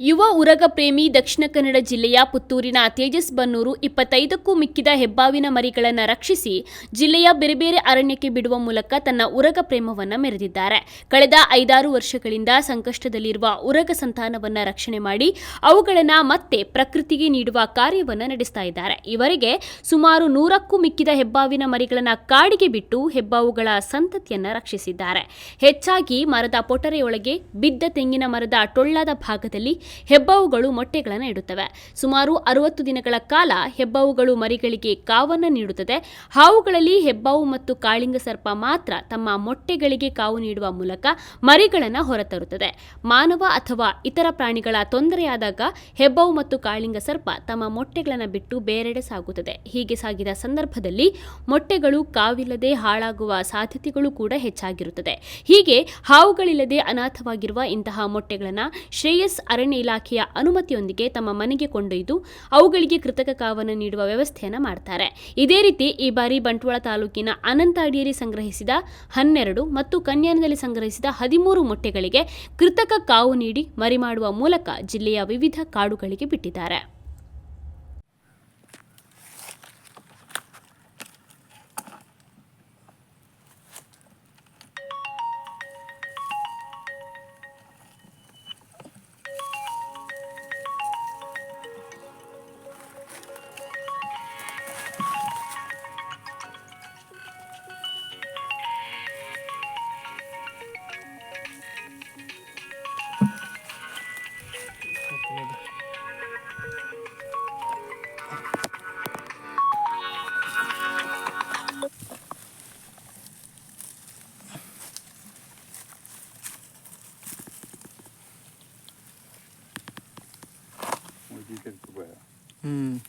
ಯುವ ಉರಗ ಪ್ರೇಮಿ ದಕ್ಷಿಣ ಕನ್ನಡ ಜಿಲ್ಲೆಯ ಪುತ್ತೂರಿನ ತೇಜಸ್ ಬನ್ನೂರು ಇಪ್ಪತ್ತೈದಕ್ಕೂ ಮಿಕ್ಕಿದ ಹೆಬ್ಬಾವಿನ ಮರಿಗಳನ್ನು ರಕ್ಷಿಸಿ ಜಿಲ್ಲೆಯ ಬೇರೆ ಬೇರೆ ಅರಣ್ಯಕ್ಕೆ ಬಿಡುವ ಮೂಲಕ ತನ್ನ ಉರಗ ಪ್ರೇಮವನ್ನು ಮೆರೆದಿದ್ದಾರೆ. ಕಳೆದ ಐದಾರು ವರ್ಷಗಳಿಂದ ಸಂಕಷ್ಟದಲ್ಲಿರುವ ಉರಗ ಸಂತಾನವನ್ನು ರಕ್ಷಣೆ ಮಾಡಿ ಅವುಗಳನ್ನು ಮತ್ತೆ ಪ್ರಕೃತಿಗೆ ನೀಡುವ ಕಾರ್ಯವನ್ನು ನಡೆಸ್ತಾ ಇದ್ದಾರೆ. ಇವರಿಗೆ ಸುಮಾರು ನೂರಕ್ಕೂ ಮಿಕ್ಕಿದ ಹೆಬ್ಬಾವಿನ ಮರಿಗಳನ್ನು ಕಾಡಿಗೆ ಬಿಟ್ಟು ಹೆಬ್ಬಾವುಗಳ ಸಂತತಿಯನ್ನು ರಕ್ಷಿಸಿದ್ದಾರೆ. ಹೆಚ್ಚಾಗಿ ಮರದ ಪೊಟರೆಯೊಳಗೆ ಬಿದ್ದ ತೆಂಗಿನ ಮರದ ಟೊಳ್ಳಾದ ಭಾಗದಲ್ಲಿ ಹೆಬ್ಬಾವುಗಳು ಮೊಟ್ಟೆಗಳನ್ನು ಇಡುತ್ತವೆ. ಸುಮಾರು ಅರವತ್ತು ದಿನಗಳ ಕಾಲ ಹೆಬ್ಬಾವುಗಳು ಮರಿಗಳಿಗೆ ಕಾವನ್ನು ನೀಡುತ್ತದೆ. ಹಾವುಗಳಲ್ಲಿ ಹೆಬ್ಬಾವು ಮತ್ತು ಕಾಳಿಂಗ ಸರ್ಪ ಮಾತ್ರ ತಮ್ಮ ಮೊಟ್ಟೆಗಳಿಗೆ ಕಾವು ನೀಡುವ ಮೂಲಕ ಮರಿಗಳನ್ನು ಹೊರತರುತ್ತದೆ. ಮಾನವ ಅಥವಾ ಇತರ ಪ್ರಾಣಿಗಳ ತೊಂದರೆಯಾದಾಗ ಹೆಬ್ಬಾವು ಮತ್ತು ಕಾಳಿಂಗ ಸರ್ಪ ತಮ್ಮ ಮೊಟ್ಟೆಗಳನ್ನು ಬಿಟ್ಟು ಬೇರೆಡೆ ಸಾಗುತ್ತದೆ. ಹೀಗೆ ಸಾಗಿದ ಸಂದರ್ಭದಲ್ಲಿ ಮೊಟ್ಟೆಗಳು ಕಾವಿಲ್ಲದೆ ಹಾಳಾಗುವ ಸಾಧ್ಯತೆಗಳು ಕೂಡ ಹೆಚ್ಚಾಗಿರುತ್ತದೆ. ಹೀಗೆ ಹಾವುಗಳಿಲ್ಲದೆ ಅನಾಥವಾಗಿರುವ ಇಂತಹ ಮೊಟ್ಟೆಗಳನ್ನು ಶ್ರೇಯಸ್ ಅರಣ್ಯ ಇಲಾಖೆಯ ಅನುಮತಿಯೊಂದಿಗೆ ತಮ್ಮ ಮನೆಗೆ ಕೊಂಡೊಯ್ದು ಅವುಗಳಿಗೆ ಕೃತಕ ಕಾವನ್ನು ನೀಡುವ ವ್ಯವಸ್ಥೆಯನ್ನು ಮಾಡ್ತಾರೆ. ಇದೇ ರೀತಿ ಈ ಬಾರಿ ಬಂಟ್ವಾಳ ತಾಲೂಕಿನ ಅನಂತಾಡಿಯಲ್ಲಿ ಸಂಗ್ರಹಿಸಿದ ಹನ್ನೆರಡು ಮತ್ತು ಕನ್ಯಾನದಲ್ಲಿ ಸಂಗ್ರಹಿಸಿದ ಹದಿಮೂರು ಮೊಟ್ಟೆಗಳಿಗೆ ಕೃತಕ ಕಾವು ನೀಡಿ ಮರಿ ಮಾಡುವ ಮೂಲಕ ಜಿಲ್ಲೆಯ ವಿವಿಧ ಕಾಡುಗಳಿಗೆ ಬಿಟ್ಟಿದ್ದಾರೆ. 聞いてるとこや。うん。